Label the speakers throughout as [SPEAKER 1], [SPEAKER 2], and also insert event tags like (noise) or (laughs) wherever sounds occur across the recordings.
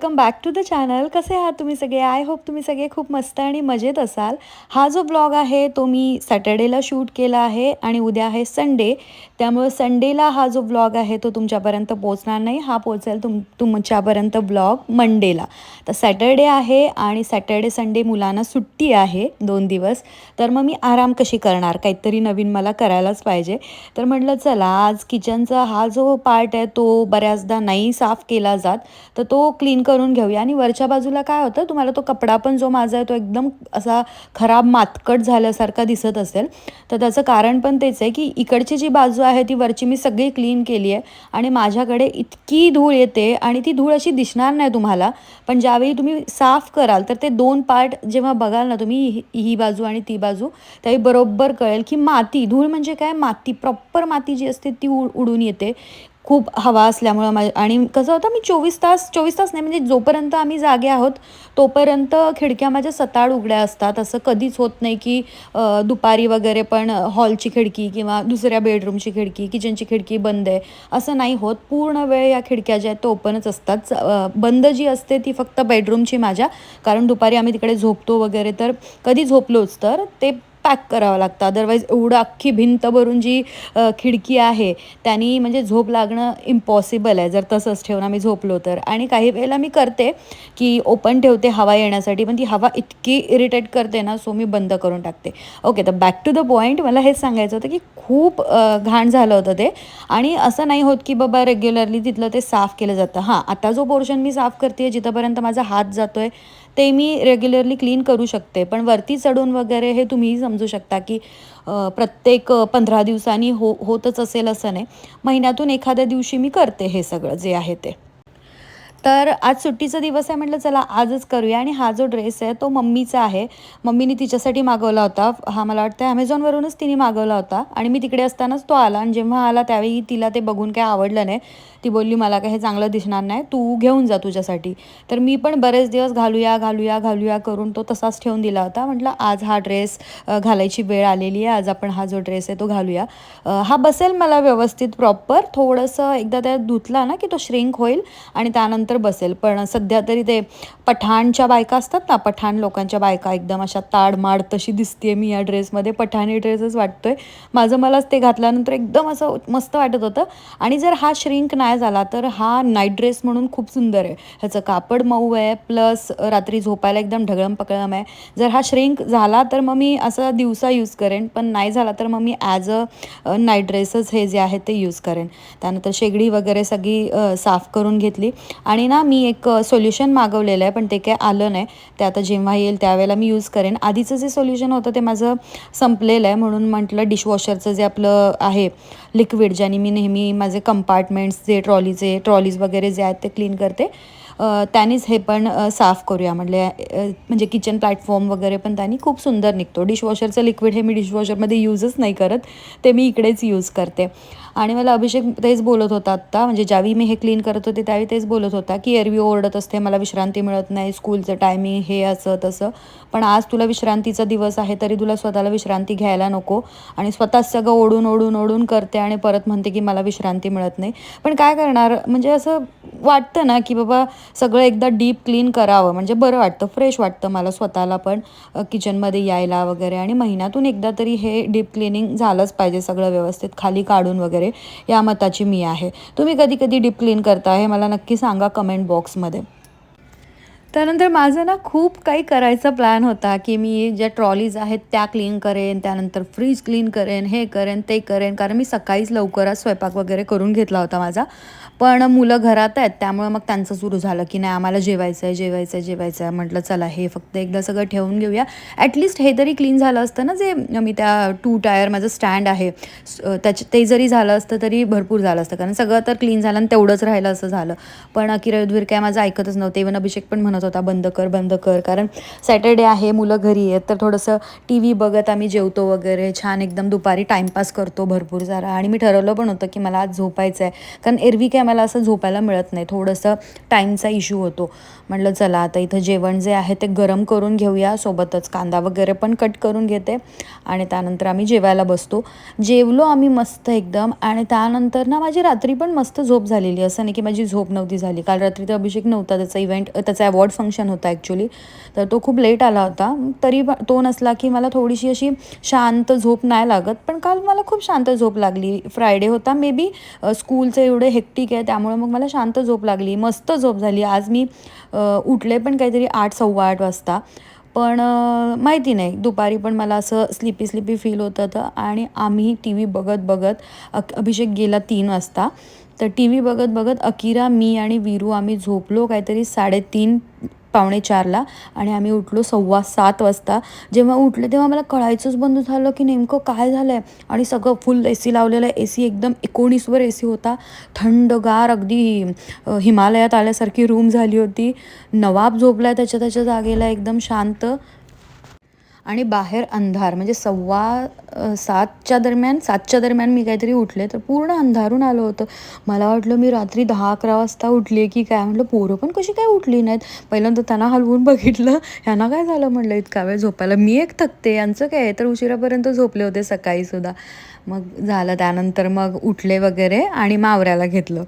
[SPEAKER 1] Welcome back to the channel कसे आहात तुम्ही सगळे? आय होप तुम्ही सगळे खूप मस्त आणि मजेत असाल. हा जो ब्लॉग आहे तो मी सॅटर्डेला शूट केला आहे आणि उद्या आहे संडे त्यामुळं संडेला हा जो ब्लॉग आहे तो तुमच्यापर्यंत पोचणार नाही. हा पोचेल तुम तुमच्यापर्यंत ब्लॉग मंडेला तर सॅटर्डे आहे आणि सॅटर्डे संडे मुलांना सुट्टी आहे दोन दिवस. तर मग मी आराम कशी करणार? काहीतरी नवीन मला करायलाच पाहिजे. तर म्हटलं चला आज किचनचा हा जो पार्ट आहे तो बऱ्याचदा नाही साफ केला जात. तर तो क्लीन करून घेऊया. आणि वरच्या बाजूला काय होतं तुम्हाला तो कपडा पण जो माझा आहे तो एकदम असा खराब मातकट झाल्यासारखा दिसत असेल. तर त्याचं कारण पण तेच आहे की इकडची जी बाजू आहे ती वरची मी सगळी क्लीन केली आहे आणि माझ्याकडे इतकी धूळ येते आणि ती धूळ अशी दिसणार नाही तुम्हाला. पण ज्यावेळी तुम्ही साफ कराल तर ते दोन पार्ट जेव्हा बघाल ना तुम्ही ही बाजू आणि ती बाजू त्यावेळी बरोबर कळेल की माती धूळ म्हणजे काय? माती प्रॉपर माती जी असते ती उड उडून येते. खूप हवा असल्यामुळं मा आणि कसं होतं मी चोवीस तास चोवीस तास नाही म्हणजे जोपर्यंत आम्ही जागे आहोत तोपर्यंत खिडक्या माझ्या सताड उघड्या असतात. असं कधीच होत नाही की दुपारी वगैरे पण हॉलची खिडकी किंवा दुसऱ्या बेडरूमची खिडकी किचनची खिडकी बंद आहे. असं नाही होत. पूर्ण वेळ या खिडक्या ज्या आहेत त्या ओपनच असतात. बंद जी असते ती फक्त बेडरूमची माझ्या. कारण दुपारी आम्ही तिकडे झोपतो वगैरे तर कधी झोपलोच तर ते पॅक करावं लागतं. अदरवाईज एवढं अख्खी भिंत भरून जी खिडकी आहे त्यांनी म्हणजे झोप लागणं इम्पॉसिबल आहे. जर तसंच ठेवून आम्ही झोपलो तर. आणि काही वेळेला मी करते की ओपन ठेवते हवा येण्यासाठी पण ती हवा इतकी इरिटेट करते ना सो मी बंद करून टाकते. ओके तर बॅक टू द पॉईंट मला हेच सांगायचं होतं की खूप घाण झालं होतं ते. आणि असं नाही होत की बाबा रेग्युलरली तिथलं ते साफ केलं जातं. हां आता जो पोर्शन मी साफ करते जिथंपर्यंत माझा हात जातो आहे ते मी रेग्युलरली क्लीन करू शकते. पण वरती चढून वगैरे हे तुम्हीही समजू शकता की प्रत्येक पंधरा दिवसांनी हो होतच असेल असं नाही. महिन्यातून एखाद्या दिवशी मी करते हे सगळं जे आहे ते. तर आज सुट्टीचा दिवस आहे म्हटलं चला आजच करूया. आणि हा जो ड्रेस आहे तो मम्मीचा आहे. मम्मीने तिच्यासाठी मागवला होता. हा मला वाटतं ॲमेझॉनवरूनच तिने मागवला होता. आणि मी तिकडे असतानाच तो आला. आणि जेव्हा आला त्यावेळी तिला ते बघून काय आवडलं नाही. ती बोलली मला काय हे चांगलं दिसणार नाही. तू घेऊन जा तुझ्यासाठी. तर मी पण बरेच दिवस घालूया घालूया घालूया करून तो तसाच ठेवून दिला होता. म्हटलं आज हा ड्रेस घालायची वेळ आलेली आहे. आज आपण हा जो ड्रेस आहे तो घालूया. हा बसेल मला व्यवस्थित प्रॉपर. थोडंसं एकदा त्या धुतला ना की तो श्रिंक होईल. आणि त्यानंतर तर बसेल. पण सध्या तरी ते पठाणच्या बायका असतात ना पठाण लोकांच्या बायका एकदम अशा ताडमाड तशी दिसते मी या ड्रेसमध्ये पठाणी ड्रेसच वाटतोय. माझं मलाच ते घातल्यानंतर एकदम असं मस्त वाटत होतं. आणि जर हा श्रिंक नाही झाला तर हा नाईट ड्रेस म्हणून खूप सुंदर आहे. ह्याचं कापड मऊ आहे प्लस रात्री झोपायला एकदम ढगळम पकळम आहे. जर हा श्रिंक झाला तर मग मी असं दिवसा यूज करेन. पण नाही झाला तर मग मी ॲज अ नाईट ड्रेसेस हे जे आहेत ते यूज करेन. त्यानंतर शेगडी वगैरे सगळी साफ करून घेतली. आणि ना मी एक सोल्युशन मागवलेलं आहे पण ते काय आलं नाही. ते आता जेव्हा येईल त्यावेळेला मी यूज करेन. आधीचं जे सोल्युशन होतं ते माझं संपलेलं आहे म्हणून म्हटलं डिशवॉशरचं जे आपलं आहे लिक्विड ज्याने मी नेहमी माझे कंपार्टमेंट्स जे ट्रॉलीचे ट्रॉलीज वगैरे जे आहेत ते क्लीन करते. त्यानेच हे पण साफ करूया म्हटले. म्हणजे किचन प्लॅटफॉर्म वगैरे पण त्यांनी खूप सुंदर निघतो. डिशवॉशरचं लिक्विड हे मी डिशवॉशरमध्ये यूजच नाही करत. ते मी इकडेच यूज करते. आणि मला अभिषेक तेच बोलत होता आत्ता म्हणजे ज्यावेळी मी हे क्लीन करत होते त्यावेळी तेच बोलत होता की एरवी ओरडत असते मला विश्रांती मिळत नाही स्कूलचं टायमिंग हे असं तसं. पण आज तुला विश्रांतीचा दिवस आहे तरी तुला स्वतःला विश्रांती घ्यायला नको. आणि स्वतःच सगळं ओढून ओढून ओढून करते आणि परत म्हणते की मला विश्रांती मिळत नाही. पण काय करणार? म्हणजे असं वाटतं ना की बाबा सगळं एकदा डीप क्लीन करावं. म्हणजे बरं वाटतं फ्रेश वाटतं मला स्वतःला पण किचनमध्ये यायला वगैरे. आणि महिन्यातून एकदा तरी हे डीप क्लिनिंग झालंच पाहिजे सगळं व्यवस्थित खाली काढून वगैरे. या मताची मी आहे. तुम्ही कधी कधी डीप क्लीन करता हे मला नक्की सांगा कमेंट बॉक्समध्ये. त्यानंतर माझं ना खूप काही करायचा प्लॅन होता की मी ज्या ट्रॉलीज आहेत त्या क्लीन करेन त्यानंतर फ्रीज क्लीन करेन हे करेन ते करेन. कारण मी सकाळीच लवकरच स्वयंपाक वगैरे करून घेतला होता माझा. पण मुलं घरात आहेत त्यामुळे मग त्यांचं सुरू झालं की नाही आम्हाला जेवायचं आहे जेवायचं आहे जेवायचं आहे म्हटलं चला हे फक्त एकदा सगळं ठेवून घेऊया. ॲटलिस्ट हे तरी क्लीन झालं असतं ना जे मी त्या टू टायर माझं स्टँड आहे त्याच ते जरी झालं असतं तरी भरपूर झालं असतं. कारण सगळं तर क्लीन झालं आणि तेवढंच राहिलं असं झालं. पण किरवीर काय माझं ऐकतच नव्हते. इवन अभिषेक पण म्हणत होता बंद कर बंद कर. कारण सॅटर्डे आहे मुलं घरी आहेत तर थोडंसं टी व्ही बघत आम्ही जेवतो वगैरे. छान एकदम दुपारी टाईमपास करतो भरपूर सारा. आणि मी ठरवलं पण होतं की मला आज झोपायचं आहे कारण एरवी काय मला असं झोपायला मिळत नाही. थोडंसं टाईमचा इश्यू होतो. म्हटलं चला आता इथं जेवण जे आहे ते गरम करून घेऊया सोबतच कांदा वगैरे पण कट करून घेते. आणि त्यानंतर आम्ही जेवायला बसतो. जेवलो आम्ही मस्त एकदम. आणि त्यानंतर ना माझी रात्री पण मस्त झोप झालेली. असं नाही की माझी झोप नव्हती झाली. काल रात्री तर अभिषेक नव्हता त्याचा इव्हेंट त्याचा अवॉर्ड फंक्शन होता ॲक्च्युली तर तो खूप लेट आला होता. तरी तो नसला की मला थोडीशी अशी शांत झोप नाही लागत. पण काल मला खूप शांत झोप लागली. फ्रायडे होता. मे बी स्कूलचं एवढे हेक्टिक आहे. त्यामुळे मग मला शांत झोप लागली. मस्त झोप झाली. आज मी उठले पण काहीतरी आठ सव्वा आठ वाजता. पण माहिती नाही. दुपारी पण मला असं स्लिपी स्लिपी फील होत. होतं आणि आम्ही टी व्ही बघत बघत अक अभिषेक गेला तीन वाजता. तर टी व्ही बघत बघत अकिरा मी आणि वीरू आम्ही झोपलो काहीतरी साडेतीन पावणे चारला आणि आम्ही उठलो सव्वा सात वाजता. जेव्हा उठले तेव्हा मला कळायचंच बंद झालं की नेमकं काय झालं आहे आणि सगळं फुल ए सी लावलेलं आहे. ए सी एकदम एकोणीसवर ए सी होता. थंडगार अगदी हिमालयात आल्यासारखी रूम झाली होती. नवाब झोपला आहे त्याच्या त्याच्या जागेला. एकदम शांत. आणि बाहेर अंधार म्हणजे सव्वा सातच्या दरम्यान सातच्या दरम्यान मी काहीतरी उठले तर पूर्ण अंधारून आलं होतं. मला वाटलं मी रात्री दहा अकरा वाजता उठली की काय? म्हटलं पोरं पण कशी काय उठली नाहीत? पहिल्यांदा त्यांना हलवून बघितलं ह्यांना काय झालं म्हटलं इतका वेळ झोपायला? मी एक थकते यांचं काय आहे? तर उशिरापर्यंत झोपले होते सकाळीसुद्धा मग झालं त्यानंतर मग उठले वगैरे आणि मावऱ्याला घेतलं.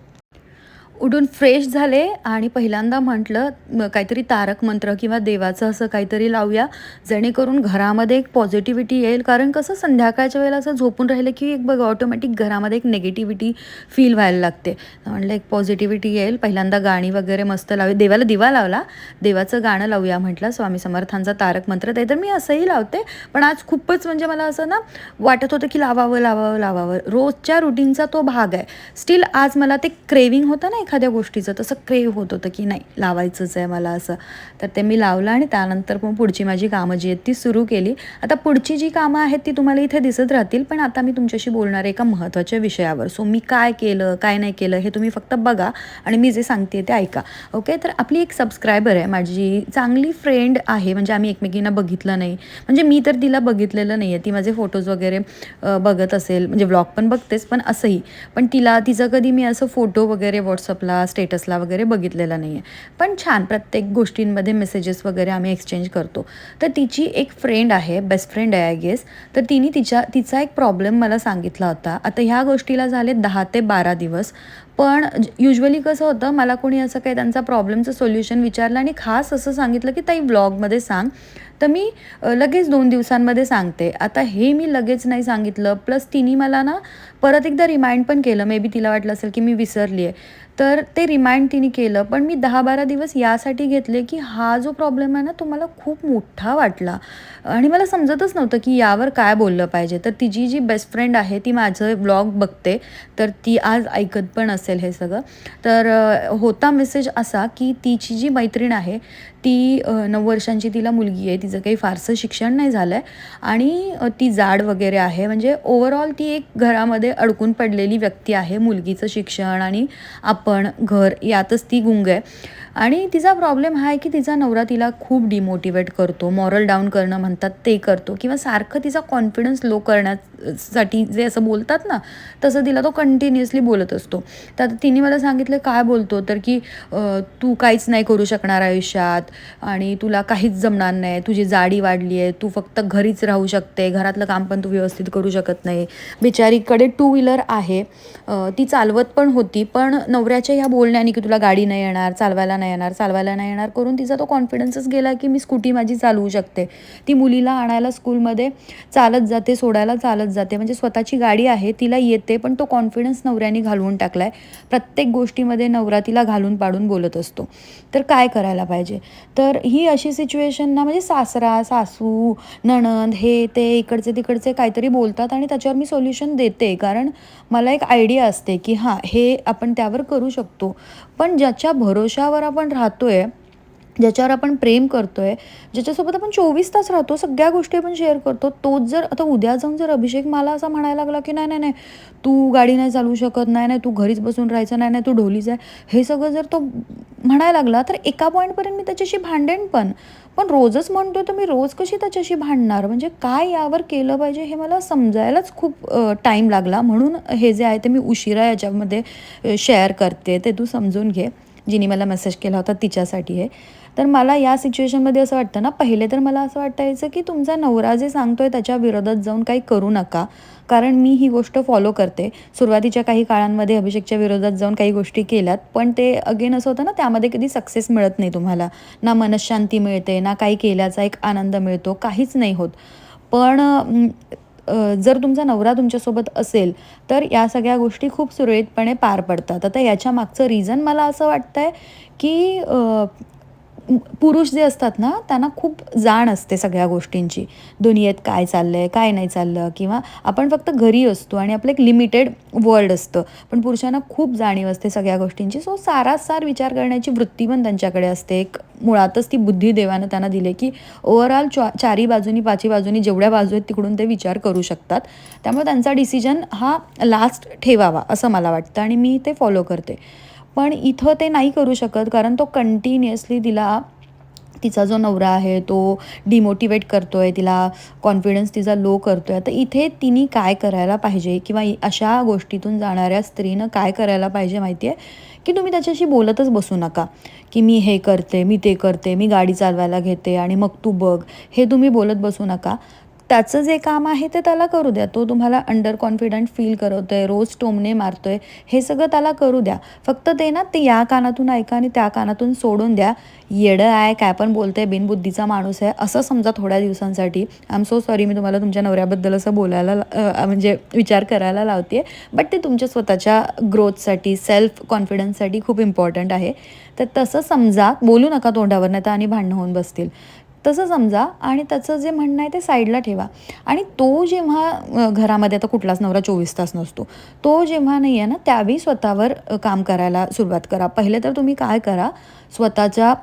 [SPEAKER 1] उठून फ्रेश झाले आणि पहिल्यांदा म्हटलं काहीतरी तारक मंत्र किंवा देवाचं असं काहीतरी लावूया जेणेकरून घरामध्ये एक पॉझिटिव्हिटी येईल. कारण कसं संध्याकाळच्या वेळेला असं झोपून राहिलं की एक बघ ऑटोमॅटिक घरामध्ये एक निगेटिव्हिटी फील व्हायला लागते. म्हटलं एक पॉझिटिव्हिटी येईल. पहिल्यांदा गाणी वगैरे मस्त लावली देवाला दिवा लावला. देवाचं गाणं लावूया म्हटलं. स्वामी समर्थांचा तारक मंत्र ते तर मी असंही लावते. पण आज खूपच म्हणजे मला असं ना वाटत होतं की लावावं लावावं लावावं. रोजच्या रुटीनचा तो भाग आहे. स्टील आज मला ते क्रेविंग होतं ना एखाद्या गोष्टीचं तसं क्रेव होत होतं की नाही लावायचंच आहे मला असं. तर ते मी लावलं आणि त्यानंतर मग पुढची माझी कामं जी आहेत ती सुरू केली. आता पुढची जी कामं आहेत ती तुम्हाला इथे दिसत राहतील पण आता मी तुमच्याशी बोलणार आहे एका महत्त्वाच्या विषयावर. सो मी काय केलं काय नाही केलं हे तुम्ही फक्त बघा आणि मी जे सांगते ते ऐका. ओके तर आपली एक सबस्क्रायबर आहे माझी चांगली फ्रेंड आहे म्हणजे आम्ही एकमेकींना बघितलं नाही. म्हणजे मी तर तिला बघितलेलं नाही आहे ती माझे फोटोज वगैरे बघत असेल. म्हणजे व्लॉग पण बघतेच पण असंही. पण तिला तिचं कधी मी असं फोटो वगैरे व्हॉट्सअप व्हॉट्सअपला स्टेटसला वगैरे बघितलेला नाही आहे पण छान प्रत्येक गोष्टींमध्ये मेसेजेस वगैरे आम्ही एक्सचेंज करतो. तर तिची एक फ्रेंड आहे बेस्ट फ्रेंड आहे आय गेस तर तिने तिच्या तिचा एक प्रॉब्लेम मला सांगितला होता. आता ह्या गोष्टीला झाले दहा ते बारा दिवस. पण युजली कसं होतं मला कोणी असं काही त्यांचा प्रॉब्लेमचं सोल्युशन विचारलं आणि खास असं सांगितलं की ताई व्लॉगमध्ये सांग. तर मी लगेच दोन दिवसांमध्ये सांगते. आता हे मी लगेच नाही सांगितलं. प्लस तिने मला ना परत एकदा रिमाइंड पण केलं. मे बी तिला वाटलं असेल की मी विसरली आहे तर ते रिमाइंड तिने केलं. पण मी दहा बारा दिवस यासाठी घेतले की हा जो प्रॉब्लेम आहे ना तो मला खूप मोठा वाटला. आणि मला समजतच नव्हतं की यावर काय बोललं पाहिजे. तर तिची जी बेस्ट फ्रेंड आहे ती माझं ब्लॉग बघते तर ती आज ऐकत पण असेल हे सगळं. तर होता मेसेज असा की तिची जी मैत्रीण आहे ती नऊ वर्षांची तिला मुलगी आहे तिचं काही फारसं शिक्षण नाही झालं आहे आणि ती जाड वगैरे आहे. म्हणजे ओव्हरऑल ती एक घरामध्ये अडकून पडलेली व्यक्ती आहे मुलगीचं शिक्षण आणि आपण घर यातच ती गुंग आहे. आणि तिचा प्रॉब्लेम हा आहे की तिचा नवरा तिला खूप डिमोटिवेट करतो. मॉरल डाऊन करणं म्हणतात ते करतो. किंवा सारखं तिचा कॉन्फिडन्स लो करण्यासाठी जे असं बोलतात ना तसं तिला तो कंटिन्युअसली बोलत असतो. तर आता तिने मला सांगितलं काय बोलतो? तर की तू काहीच नाही करू शकणार आयुष्यात आणि तुला काहीच जमणार नाही. तुझी जाडी वाढली आहे. तू फक्त घरीच राहू शकते. घरातलं काम पण तू व्यवस्थित करू शकत नाही. बिचारीकडे टू व्हीलर आहे. ती चालवत पण होती पण नवऱ्याच्या ह्या बोलण्याने की तुला गाडी नाही येणार चालवायला नाही येणार चालवायला नाही येणार. करून तिचा तो कॉन्फिडन्सच गेला की मी स्कूटी माझी चालवू शकते. ती मुलीला आणायला स्कूलमध्ये चालत जाते सोडायला चालत जाते. म्हणजे स्वतःची गाडी आहे तिला येते पण तो कॉन्फिडन्स नवऱ्याने घालवून टाकला आहे प्रत्येक गोष्टीमध्ये नवरा तिला घालून पाडून बोलत असतो. तर काय करायला पाहिजे? तर ही अशी सिच्युएशन ना म्हणजे सासरा सासू नणंद हे ते इकडचे तिकडचे काहीतरी बोलतात आणि त्याच्यावर मी सोल्युशन देते. कारण मला एक आयडिया असते की हां हे आपण त्यावर करू शकतो. पण ज्याच्या भरोशावर आपण राहतोय ज्याच्यावर आपण प्रेम करतोय ज्याच्यासोबत आपण चोवीस तास राहतो सगळ्या गोष्टी आपण शेअर करतो तोच जर आता उद्या जाऊन जर अभिषेक मला असा म्हणायला लागला की नाही नाही नाही तू गाडी नाही चालवू शकत नाही नाही तू घरीच बसून राहायचं नाही नाही तू ढोलीच आहे हे सगळं जर तो म्हणायला लागला तर एका पॉईंटपर्यंत मी त्याच्याशी भांडेन पण. पण रोजच म्हणतोय तर मी रोज कशी त्याच्याशी भांडणार? म्हणजे काय यावर केलं पाहिजे हे मला समजायलाच खूप टाईम लागला. म्हणून हे जे आहे ते मी उशिरा याच्यामध्ये शेअर करते. ते तू समजून घे. जिने मला मेसेज केला होता तिच्यासाठी आहे तर मला या सिच्युएशनमध्ये असं वाटतं ना पहिले तर मला असं वाटायचं की तुमचा नवरा जे सांगतोय त्याच्या विरोधात जाऊन काही करू नका. कारण मी ही गोष्ट फॉलो करते. सुरुवातीच्या काही काळांमध्ये अभिषेकच्या विरोधात जाऊन काही गोष्टी केल्यात पण ते अगेन असं होतं ना त्यामध्ये कधी सक्सेस मिळत नाही तुम्हाला. ना मनशांती मिळते ना काही केल्याचा एक आनंद मिळतो काहीच नाही होत. पण जर तुमचा नवरा तुमच्यासोबत असेल तर या सगळ्या गोष्टी खूप सुरळीतपणे पार पडतात. आता याच्या मागचं रिझन मला असं वाटतं आहे की पुरुष जे असतात ना त्यांना खूप जाण असते सगळ्या गोष्टींची. दुनियेत काय चाललं आहे काय नाही चाललं किंवा आपण फक्त घरी असतो आणि आपलं एक लिमिटेड वर्ल्ड असतं. पण पुरुषांना खूप जाणीव असते सगळ्या गोष्टींची. सो सारासार विचार करण्याची वृत्ती पण त्यांच्याकडे असते. एक मुळातच ती बुद्धी देवानं त्यांना दिली की ओव्हरऑल चा चारी बाजूनी पाची बाजूनी जेवढ्या बाजू आहेत तिकडून ते विचार करू शकतात. त्यामुळे त्यांचा डिसिजन हा लास्ट ठेवावा असं मला वाटतं. आणि मी ते फॉलो करते. पण इथं ते नाही करू शकत कारण तो कंटिन्युअसली तिला तिचा जो नवरा आहे तो डिमोटिवेट करतो आहे तिला कॉन्फिडन्स तिचा लो करतो आहे तर इथे तिने काय करायला पाहिजे किंवा अशा गोष्टीतून जाणाऱ्या स्त्रीनं काय करायला पाहिजे माहिती आहे की तुम्ही त्याच्याशी बोलतच बसू नका की मी हे करते मी ते करते मी गाडी चालवायला घेते आणि मग तू बघ. हे तुम्ही बोलत बसू नका. त्याचं जे काम आहे ते त्याला करू द्या. तो तुम्हाला अंडर कॉन्फिडंट फील करवतो आहे रोज टोमणे मारतो आहे हे सगळं त्याला करू द्या. फक्त ते ना ते या कानातून ऐका आणि त्या कानातून सोडून द्या. येडं आहे काय पण बोलतंय बिनबुद्धीचा माणूस आहे असं समजा थोड्या दिवसांसाठी. आय एम सो सॉरी मी तुम्हाला तुमच्या नवऱ्याबद्दल असं बोलायला म्हणजे विचार करायला लावते बट ते तुमच्या स्वतःच्या ग्रोथसाठी सेल्फ कॉन्फिडन्ससाठी खूप इम्पॉर्टंट आहे. तर तसं समजा बोलू नका तोंडावर नाही तर आणि भांडणं होऊन बसतील. तसं समजा आणि त्याचं जे म्हणणं आहे ते साईडला ठेवा. आणि तो जेव्हा घरामध्ये आता कुठलाच नवरा चोवीस तास नसतो तो जेव्हा नाही आहे ना त्यावेळी स्वतःवर काम करायला सुरुवात करा. पहिले तर तुम्ही काय करा स्वतःच्या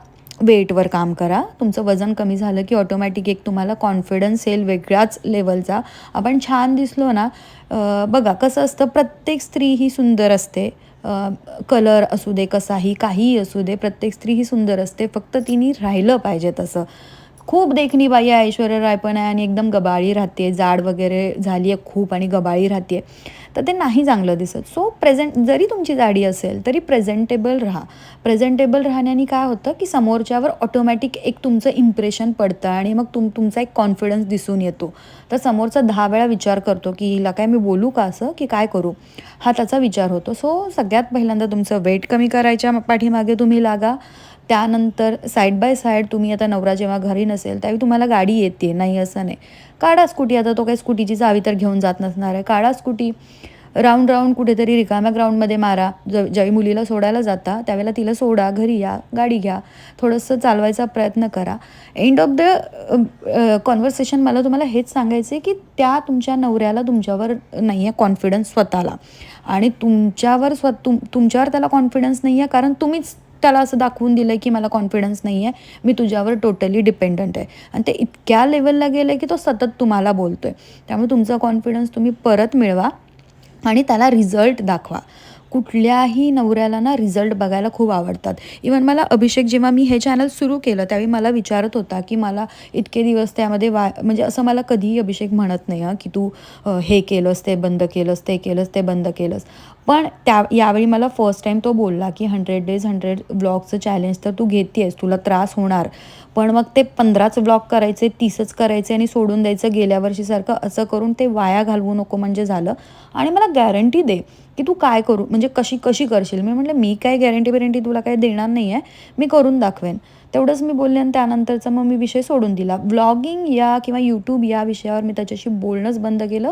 [SPEAKER 1] वेटवर काम करा. तुमचं वजन कमी झालं की ऑटोमॅटिक एक तुम्हाला कॉन्फिडन्स येईल वेगळ्याच लेवलचा आपण छान दिसलो ना बघा कसं असतं प्रत्येक स्त्री ही सुंदर असते. कलर असू दे कसाही काहीही असू दे प्रत्येक स्त्री ही सुंदर असते. फक्त तिने राहिलं पाहिजे तसं. खूप देखणी बाई आहे ऐश्वर्या राय पण आहे आणि एकदम गबाळी राहते. जाड वगैरे झाली आहे खूप आणि गबाळी राहते तर ते नाही चांगलं दिसत. सो प्रेझेंट जरी तुमची जाडी असेल तरी प्रेझेंटेबल राहा. प्रेझेंटेबल राहण्याने काय होतं की समोरच्यावर ऑटोमॅटिक एक तुमचं इम्प्रेशन पडतं आणि मग तुम तुमचा एक कॉन्फिडन्स दिसून येतो. तर समोरचा दहा वेळा विचार करतो की हिला काय मी बोलू का असं की काय करू? हा त्याचा विचार होतो. सो सगळ्यात पहिल्यांदा तुमचं वेट कमी करायच्या पाठीमागे तुम्ही लागा. त्यानंतर साईड बाय साईड तुम्ही आता नवरा जेव्हा घरी नसेल त्यावेळी तुम्हाला गाडी येते नाही असं नाही. काढा स्कूटी आता तो काही स्कूटीची चावी तर घेऊन जात नसणार आहे. काढा स्कूटी राऊंड राऊंड कुठेतरी रिकाम्या ग्राउंडमध्ये मारा. ज ज्यावेळी मुलीला सोडायला जाता त्यावेळेला तिला सोडा घरी या गाडी घ्या. थोडंसं चालवायचा प्रयत्न करा. एंड ऑफ द कॉन्व्हर्सेशन मला तुम्हाला हेच सांगायचं आहे की त्या तुमच्या नवऱ्याला तुमच्यावर नाही आहे कॉन्फिडन्स स्वतःला. आणि तुमच्यावर स्व तुम तुमच्यावर त्याला कॉन्फिडन्स नाही आहे कारण तुम्हीच त्याला असं दाखवून दिलं आहे की मला कॉन्फिडन्स नाही आहे मी तुझ्यावर टोटली डिपेंडंट आहे. आणि ते इतक्या लेवलला गेलं आहे की तो सतत तुम्हाला बोलतो आहे त्यामुळे तुमचा कॉन्फिडन्स तुम्ही परत मिळवा आणि त्याला रिझल्ट दाखवा. कुठल्याही नवऱ्याला ना रिझल्ट बघायला खूप आवडतात. इवन मला अभिषेक जेव्हा मी हे चॅनल सुरू केलं त्यावेळी मला विचारत होता की मला इतके दिवस त्यामध्ये वा म्हणजे असं मला कधीही अभिषेक म्हणत नाही हां की तू हे केलंस ते बंद केलंस ते केलंस ते बंद केलंस. पण त्या यावेळी मला फर्स्ट टाईम तो बोलला की हंड्रेड डेज हंड्रेड ब्लॉगचं चॅलेंज तर तू घेतेस तुला त्रास होणार. पण मग ते पंधराच ब्लॉग करायचे तीसच करायचे आणि सोडून द्यायचं गेल्या वर्षीसारखं असं करून ते वाया घालवू नको म्हणजे झालं. आणि मला गॅरंटी दे की तू काय करू म्हणजे कशी कशी करशील? मी म्हटलं मी काय गॅरंटी बिरंटी तुला काही देणार नाही आहे मी करून दाखवेन. तेवढंच मी बोलले आणि त्यानंतरचा मग मी विषय सोडून दिला. ब्लॉगिंग या किंवा यूट्यूब या विषयावर मी त्याच्याशी बोलणंच बंद केलं.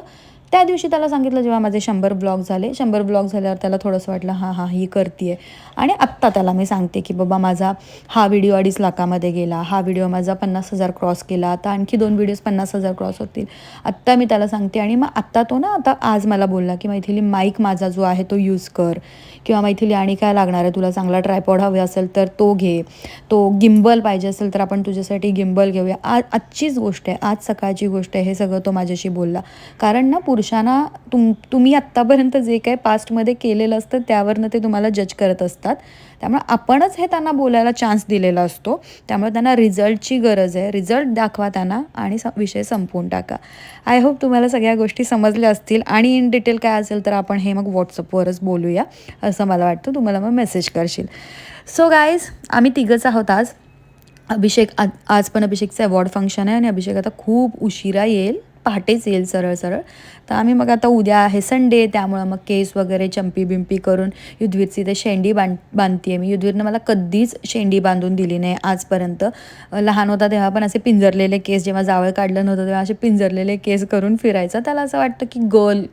[SPEAKER 1] त्या दिवशी त्याला सांगितलं जेव्हा माझे शंभर ब्लॉग झाले शंभर ब्लॉग झाल्यावर त्याला थोडंसं वाटलं हां हां ही करते आणि आत्ता त्याला मी सांगते की बाबा माझा हा व्हिडिओ अडीच लाखामध्ये गेला हा व्हिडिओ माझा पन्नास हजार क्रॉस केला आता आणखी दोन व्हिडिओज पन्नास हजार क्रॉस होतील. आत्ता मी त्याला सांगते आणि मग आत्ता तो ना आता आज मला बोलला की मैथिली माईक माझा जो आहे तो यूज कर. किंवा मैथिली आणि काय लागणार आहे? तुला चांगला ट्रायपॉड हवे असेल तर तो घे. तो गिम्बल पाहिजे असेल तर आपण तुझ्यासाठी गिम्बल घेऊया. आज आजचीच गोष्ट आहे आज सकाळची गोष्ट आहे हे सगळं तो माझ्याशी बोलला. कारण ना पुरुषांना तुम तुम्ही आत्तापर्यंत जे काही पास्टमध्ये केलेलं असतं त्यावरनं ते तुम्हाला जज करत असतात. त्यामुळे आपणच हे त्यांना बोलायला चान्स दिलेला असतो. त्यामुळे त्यांना रिझल्टची गरज आहे. रिझल्ट दाखवा त्यांना आणि स विषय संपवून टाका. आय होप तुम्हाला सगळ्या गोष्टी समजल्या असतील. आणि इन डिटेल काय असेल तर आपण हे मग व्हॉट्सअपवरच बोलूया असं मला वाटतं. तुम्हाला मग मेसेज करशील. सो गाईज आम्ही तिघंच आहोत आज. अभिषेक आज आज पण अभिषेकचं अवॉर्ड फंक्शन आहे आणि अभिषेक आता खूप उशिरा येईल. पहाटेच येईल सरळ सरळ. तर आम्ही मग आता उद्या आहे संडे त्यामुळं मग केस वगैरे चंपी बिंपी करून युद्धवीरची ते शेंडी बांध बांधते आहे मी. युद्धवीरनं मला कधीच शेंडी बांधून दिली नाही आजपर्यंत. लहान होता तेव्हा पण असे पिंजरलेले केस जेव्हा जावळ काढलं नव्हतं तेव्हा असे पिंजरलेले केस करून फिरायचा. त्याला असं वाटतं की गर्ल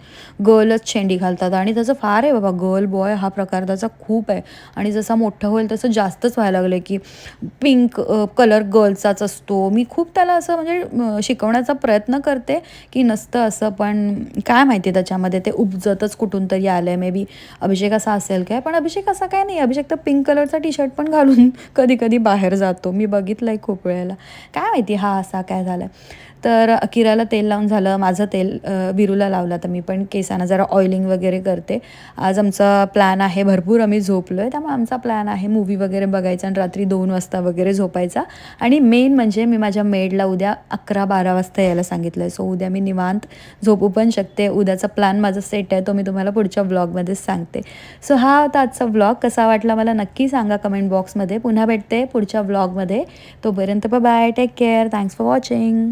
[SPEAKER 1] गर्लच शेंडी घालतात. आणि त्याचं फार आहे बाबा गर्ल बॉय हा प्रकार त्याचा खूप आहे. आणि जसा मोठं होईल तसं जास्तच व्हायला लागलं की पिंक कलर गर्लचाच असतो. मी खूप त्याला असं म्हणजे शिकवण्याचा प्रयत्न करते. की नसतं असं पण काय माहिती त्याच्यामध्ये ते उपजतच कुठून तरी आलं आहे मे बी अभिषेक असा असेल काय? पण अभिषेक असा काय नाही. अभिषेक तर पिंक कलरचा टी शर्ट पण घालून (laughs) कधी कधी बाहेर जातो. मी बघितलं आहे खूप वेळेला. काय माहिती हा असा काय झाला तर अकिराला तेल लावून झालं. माझं तेल विरूला लावलं तर मी पण. केसांना जरा ऑइलिंग वगैरे करते. आज आमचा प्लॅन आहे भरपूर. आम्ही झोपलो आहे त्यामुळे आमचा प्लॅन आहे मूवी वगैरे बघायचा आणि रात्री दोन वाजता वगैरे झोपायचा. आणि मेन म्हणजे मी माझ्या मेडला उद्या अकरा बारा वाजता यायला सांगितलं आहे सो उद्या मी निवांत झोपू पण शकते. उद्याचा प्लॅन माझा सेट आहे तो मी तुम्हाला पुढच्या ब्लॉगमध्येच सांगते. सो हा होता आजचा ब्लॉग कसा वाटला मला नक्की सांगा कमेंट बॉक्समध्ये पुन्हा भेटते पुढच्या ब्लॉगमध्ये तोपर्यंत bye take care thanks for watching